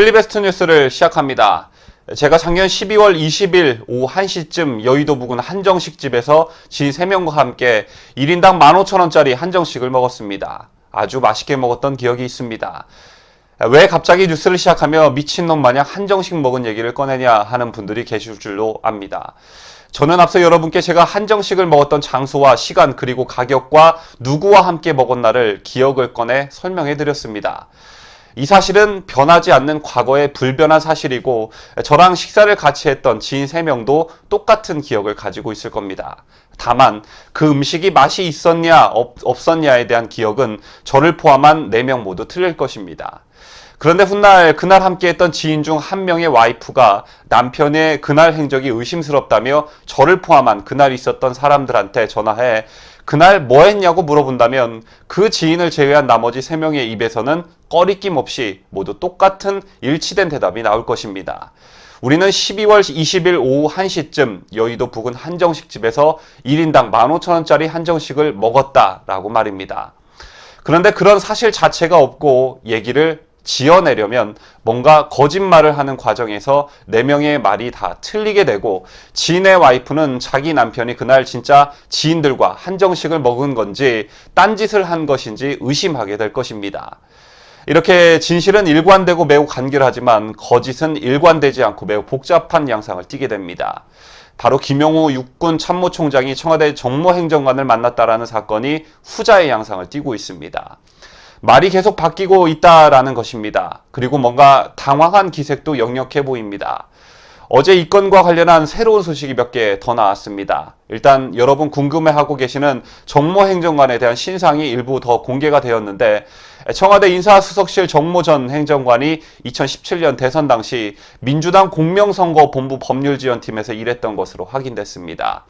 데일리베스트 뉴스를 시작합니다. 제가 작년 12월 20일 오후 1시쯤 여의도 부근 한정식집에서 지인 3명과 함께 1인당 15,000원짜리 한정식을 먹었습니다. 아주 맛있게 먹었던 기억이 있습니다. 왜 갑자기 뉴스를 시작하며 미친놈 마냥 한정식 먹은 얘기를 꺼내냐 하는 분들이 계실 줄로 압니다. 저는 앞서 여러분께 제가 한정식을 먹었던 장소와 시간 그리고 가격과 누구와 함께 먹었나를 기억을 꺼내 설명해 드렸습니다. 이 사실은 변하지 않는 과거의 불변한 사실이고 저랑 식사를 같이 했던 지인 3명도 똑같은 기억을 가지고 있을 겁니다. 다만 그 음식이 맛이 있었냐 없, 없었냐에 대한 기억은 저를 포함한 4명 모두 틀릴 것입니다. 그런데 훗날 그날 함께했던 지인 중 한 명의 와이프가 남편의 그날 행적이 의심스럽다며 저를 포함한 그날 있었던 사람들한테 전화해 그날 뭐 했냐고 물어본다면 그 지인을 제외한 나머지 3명의 입에서는 꺼리낌 없이 모두 똑같은 일치된 대답이 나올 것입니다. 우리는 12월 20일 오후 1시쯤 여의도 부근 한정식 집에서 1인당 15,000원짜리 한정식을 먹었다라고 말입니다. 그런데 그런 사실 자체가 없고 얘기를 지어내려면 뭔가 거짓말을 하는 과정에서 네 명의 말이 다 틀리게 되고 지인의 와이프는 자기 남편이 그날 진짜 지인들과 한정식을 먹은 건지 딴짓을 한 것인지 의심하게 될 것입니다. 이렇게 진실은 일관되고 매우 간결하지만 거짓은 일관되지 않고 매우 복잡한 양상을 띠게 됩니다. 바로 김용우 육군 참모총장이 청와대 정모 행정관을 만났다라는 사건이 후자의 양상을 띠고 있습니다. 말이 계속 바뀌고 있다라는 것입니다. 그리고 뭔가 당황한 기색도 역력해 보입니다. 어제 이 건과 관련한 새로운 소식이 몇 개 더 나왔습니다. 일단 여러분 궁금해하고 계시는 정모 행정관에 대한 신상이 일부 더 공개가 되었는데 청와대 인사수석실 정모 전 행정관이 2017년 대선 당시 민주당 공명선거본부 법률지원팀에서 일했던 것으로 확인됐습니다.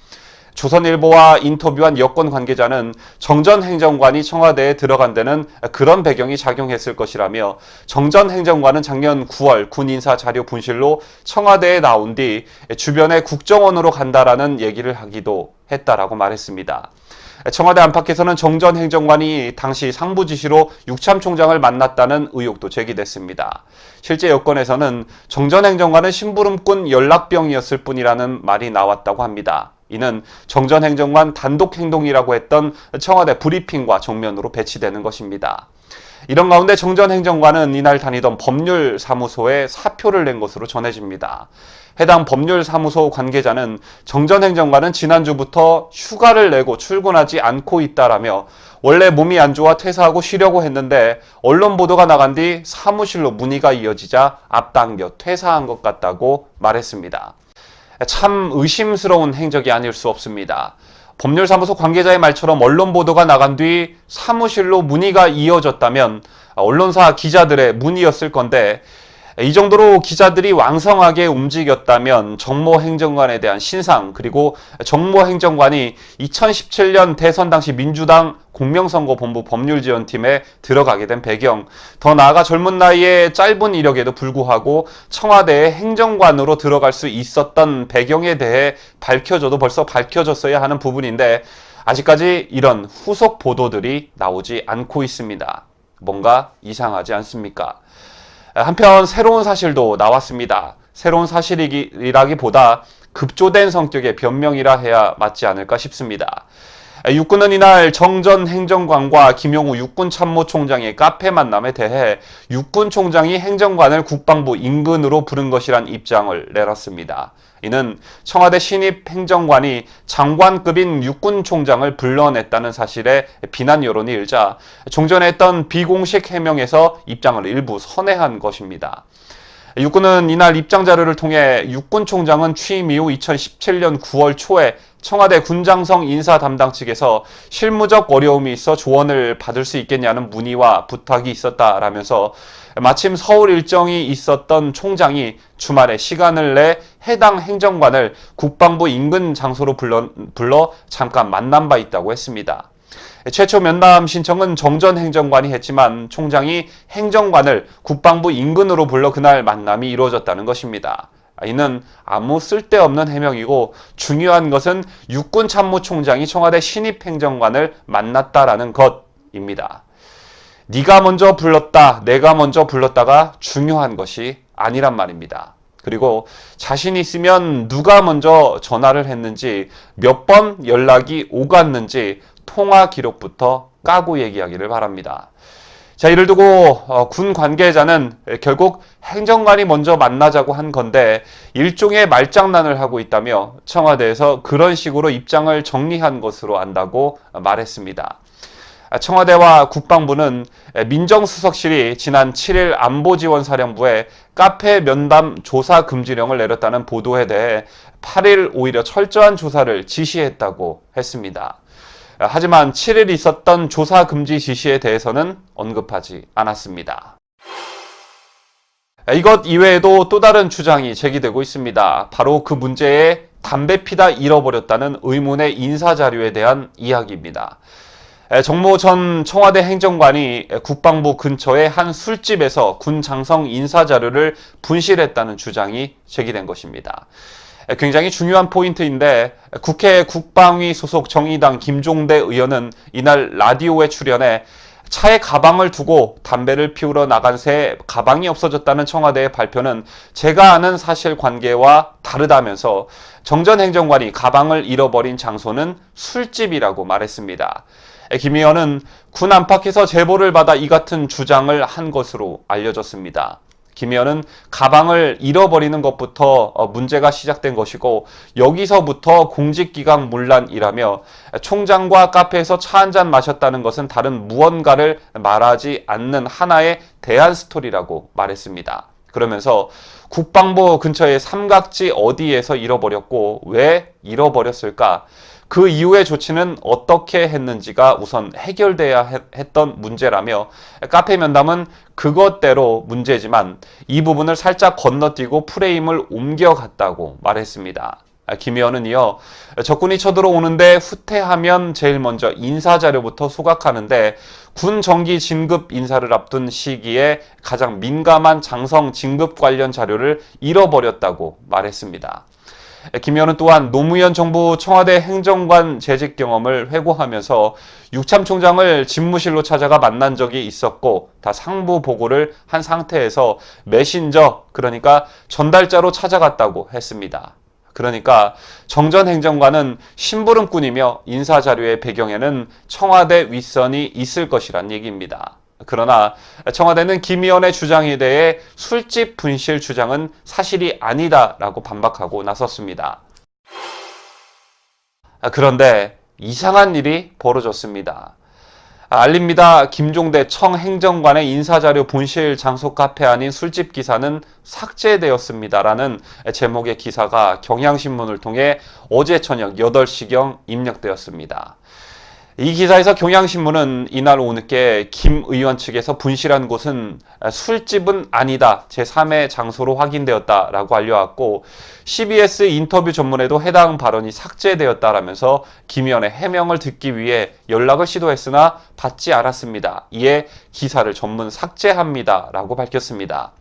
조선일보와 인터뷰한 여권 관계자는 정전 행정관이 청와대에 들어간 데는 그런 배경이 작용했을 것이라며 정전 행정관은 작년 9월 군 인사 자료 분실로 청와대에 나온 뒤 주변에 국정원으로 간다라는 얘기를 하기도 했다라고 말했습니다. 청와대 안팎에서는 정전 행정관이 당시 상부 지시로 육참 총장을 만났다는 의혹도 제기됐습니다. 실제 여권에서는 정전 행정관은 심부름꾼 연락병이었을 뿐이라는 말이 나왔다고 합니다. 이는 정전 행정관 단독 행동이라고 했던 청와대 브리핑과 정면으로 배치되는 것입니다. 이런 가운데 정전 행정관은 이날 다니던 법률사무소에 사표를 낸 것으로 전해집니다. 해당 법률사무소 관계자는 정전 행정관은 지난주부터 휴가를 내고 출근하지 않고 있다라며 원래 몸이 안 좋아 퇴사하고 쉬려고 했는데 언론 보도가 나간 뒤 사무실로 문의가 이어지자 앞당겨 퇴사한 것 같다고 말했습니다. 참 의심스러운 행적이 아닐 수 없습니다. 법률사무소 관계자의 말처럼 언론 보도가 나간 뒤 사무실로 문의가 이어졌다면 언론사 기자들의 문의였을 건데 이 정도로 기자들이 왕성하게 움직였다면 정모 행정관에 대한 신상 그리고 정모 행정관이 2017년 대선 당시 민주당 공명선거본부 법률지원팀에 들어가게 된 배경, 더 나아가 젊은 나이에 짧은 이력에도 불구하고 청와대의 행정관으로 들어갈 수 있었던 배경에 대해 밝혀져도 벌써 밝혀졌어야 하는 부분인데 아직까지 이런 후속 보도들이 나오지 않고 있습니다. 뭔가 이상하지 않습니까? 한편 새로운 사실도 나왔습니다. 새로운 사실이라기보다 급조된 성격의 변명이라 해야 맞지 않을까 싶습니다. 육군은 이날 정전 행정관과 김용우 육군 참모총장의 카페 만남에 대해 육군 총장이 행정관을 국방부 인근으로 부른 것이란 입장을 내놨습니다. 이는 청와대 신입 행정관이 장관급인 육군 총장을 불러냈다는 사실에 비난 여론이 일자 종전에 했던 비공식 해명에서 입장을 일부 선회한 것입니다. 육군은 이날 입장 자료를 통해 육군 총장은 취임 이후 2017년 9월 초에 청와대 군장성 인사 담당 측에서 실무적 어려움이 있어 조언을 받을 수 있겠냐는 문의와 부탁이 있었다라면서 마침 서울 일정이 있었던 총장이 주말에 시간을 내 해당 행정관을 국방부 인근 장소로 불러, 불러 잠깐 만난 바 있다고 했습니다. 최초 면담 신청은 정전 행정관이 했지만 총장이 행정관을 국방부 인근으로 불러 그날 만남이 이루어졌다는 것입니다. 이는 아무 쓸데없는 해명이고 중요한 것은 육군 참모총장이 청와대 신입 행정관을 만났다라는 것입니다. 네가 먼저 불렀다, 내가 먼저 불렀다가 중요한 것이 아니란 말입니다. 그리고 자신 있으면 누가 먼저 전화를 했는지 몇 번 연락이 오갔는지 통화 기록부터 까고 얘기하기를 바랍니다. 자, 이를 두고 어, 군 관계자는 결국 행정관이 먼저 만나자고 한 건데 일종의 말장난을 하고 있다며 청와대에서 그런 식으로 입장을 정리한 것으로 안다고 말했습니다. 청와대와 국방부는 민정수석실이 지난 7일 안보지원사령부에 카페 면담 조사 금지령을 내렸다는 보도에 대해 8일 오히려 철저한 조사를 지시했다고 했습니다. 하지만 7일 있었던 조사 금지 지시에 대해서는 언급하지 않았습니다. 이것 이외에도 또 다른 주장이 제기되고 있습니다. 바로 그 문제에 담배 피다 잃어버렸다는 의문의 인사 자료에 대한 이야기입니다. 정모 전 청와대 행정관이 국방부 근처의 한 술집에서 군 장성 인사 자료를 분실했다는 주장이 제기된 것입니다. 굉장히 중요한 포인트인데 국회 국방위 소속 정의당 김종대 의원은 이날 라디오에 출연해 차에 가방을 두고 담배를 피우러 나간 새 가방이 없어졌다는 청와대의 발표는 제가 아는 사실 관계와 다르다면서 정전 행정관이 가방을 잃어버린 장소는 술집이라고 말했습니다. 김 의원은 군 안팎에서 제보를 받아 이 같은 주장을 한 것으로 알려졌습니다. 김 의원은 가방을 잃어버리는 것부터 어, 문제가 시작된 것이고 여기서부터 공직기강 문란이라며 총장과 카페에서 차 한 잔 마셨다는 것은 다른 무언가를 말하지 않는 하나의 대안 스토리라고 말했습니다. 그러면서 국방부 근처의 삼각지 어디에서 잃어버렸고 왜 잃어버렸을까? 그 이후의 조치는 어떻게 했는지가 우선 해결돼야 했던 문제라며 카페 면담은 그것대로 문제지만 이 부분을 살짝 건너뛰고 프레임을 옮겨갔다고 말했습니다. 김 의원은 이어 적군이 쳐들어오는데 후퇴하면 제일 먼저 인사 자료부터 소각하는데 군 정기 진급 인사를 앞둔 시기에 가장 민감한 장성 진급 관련 자료를 잃어버렸다고 말했습니다. 김 의원은 또한 노무현 정부 청와대 행정관 재직 경험을 회고하면서 육참 총장을 집무실로 찾아가 만난 적이 있었고 다 상부 보고를 한 상태에서 메신저 그러니까 전달자로 찾아갔다고 했습니다. 그러니까 정전 행정관은 심부름꾼이며 인사자료의 배경에는 청와대 윗선이 있을 것이란 얘기입니다. 그러나 청와대는 김 의원의 주장에 대해 술집 분실 주장은 사실이 아니다라고 반박하고 나섰습니다. 그런데 이상한 일이 벌어졌습니다. 알립니다. 김종대 청 행정관의 인사자료 분실 장소 카페 아닌 술집 기사는 삭제되었습니다라는 제목의 기사가 경향신문을 통해 어제 저녁 8시경 입력되었습니다. 이 기사에서 경향신문은 이날 오늘께 김 의원 측에서 분실한 곳은 술집은 아니다. 제3의 장소로 확인되었다라고 알려왔고 CBS 인터뷰 전문에도 해당 발언이 삭제되었다라면서 김 의원의 해명을 듣기 위해 연락을 시도했으나 받지 않았습니다. 이에 기사를 전문 삭제합니다라고 밝혔습니다.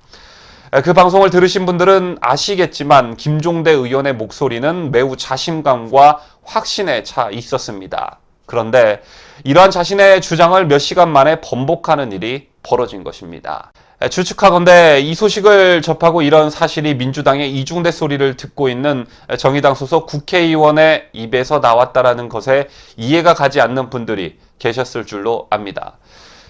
그 방송을 들으신 분들은 아시겠지만 김종대 의원의 목소리는 매우 자신감과 확신에 차 있었습니다. 그런데 이러한 자신의 주장을 몇 시간 만에 번복하는 일이 벌어진 것입니다. 추측하건대 이 소식을 접하고 이런 사실이 민주당의 이중대 소리를 듣고 있는 정의당 소속 국회의원의 입에서 나왔다라는 것에 이해가 가지 않는 분들이 계셨을 줄로 압니다.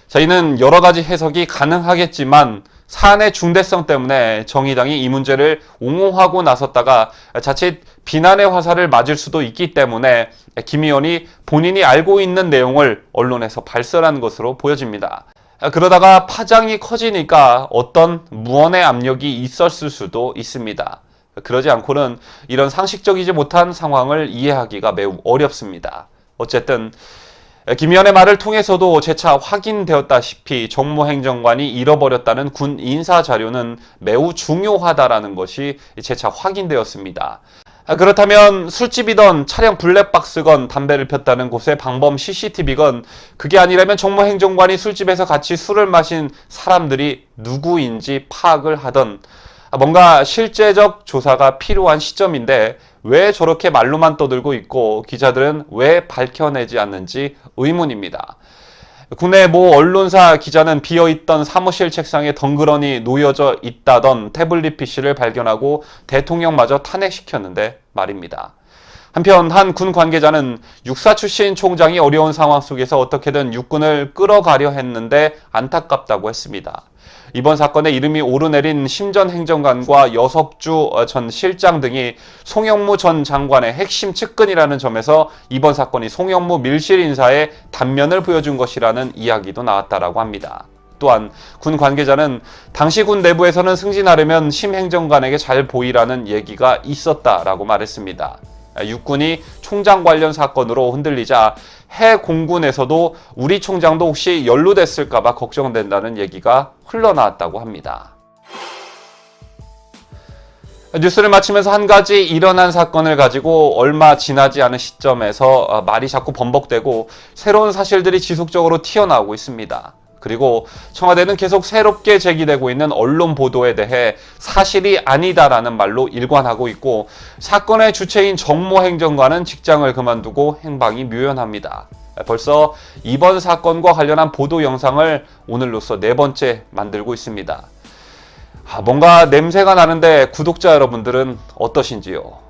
저희는 여러 가지 해석이 가능하겠지만 사안의 중대성 때문에 정의당이 이 문제를 옹호하고 나섰다가 자칫 비난의 화살을 맞을 수도 있기 때문에 김 의원이 본인이 알고 있는 내용을 언론에서 발설한 것으로 보여집니다. 그러다가 파장이 커지니까 어떤 무언의 압력이 있었을 수도 있습니다. 그러지 않고는 이런 상식적이지 못한 상황을 이해하기가 매우 어렵습니다. 어쨌든 김 의원의 말을 통해서도 재차 확인되었다시피 정무행정관이 잃어버렸다는 군 인사 자료는 매우 중요하다라는 것이 재차 확인되었습니다. 아, 그렇다면 술집이던 차량 블랙박스건 담배를 폈다는 곳의 방범 CCTV건 그게 아니라면 정무행정관이 술집에서 같이 술을 마신 사람들이 누구인지 파악을 하던 아, 뭔가 실제적 조사가 필요한 시점인데 왜 저렇게 말로만 떠들고 있고 기자들은 왜 밝혀내지 않는지 의문입니다. 국내 모 언론사 기자는 비어있던 사무실 책상에 덩그러니 놓여져 있다던 태블릿 PC를 발견하고 대통령마저 탄핵시켰는데 말입니다. 한편 한 군 관계자는 육사 출신 총장이 어려운 상황 속에서 어떻게든 육군을 끌어가려 했는데 안타깝다고 했습니다. 이번 사건에 이름이 오르내린 심전 행정관과 여석주 전 실장 등이 송영무 전 장관의 핵심 측근이라는 점에서 이번 사건이 송영무 밀실 인사의 단면을 보여준 것이라는 이야기도 나왔다라고 합니다. 또한 군 관계자는 당시 군 내부에서는 승진하려면 심 행정관에게 잘 보이라는 얘기가 있었다라고 말했습니다. 육군이 총장 관련 사건으로 흔들리자 해 공군에서도 우리 총장도 혹시 연루됐을까봐 걱정된다는 얘기가 흘러나왔다고 합니다. 뉴스를 마치면서 한 가지 일어난 사건을 가지고 얼마 지나지 않은 시점에서 어, 말이 자꾸 번복되고 새로운 사실들이 지속적으로 튀어나오고 있습니다. 그리고 청와대는 계속 새롭게 제기되고 있는 언론 보도에 대해 사실이 아니다라는 말로 일관하고 있고 사건의 주체인 정모 행정관은 직장을 그만두고 행방이 묘연합니다. 벌써 이번 사건과 관련한 보도 영상을 오늘로써 네 번째 만들고 있습니다. 아, 뭔가 냄새가 나는데 구독자 여러분들은 어떠신지요?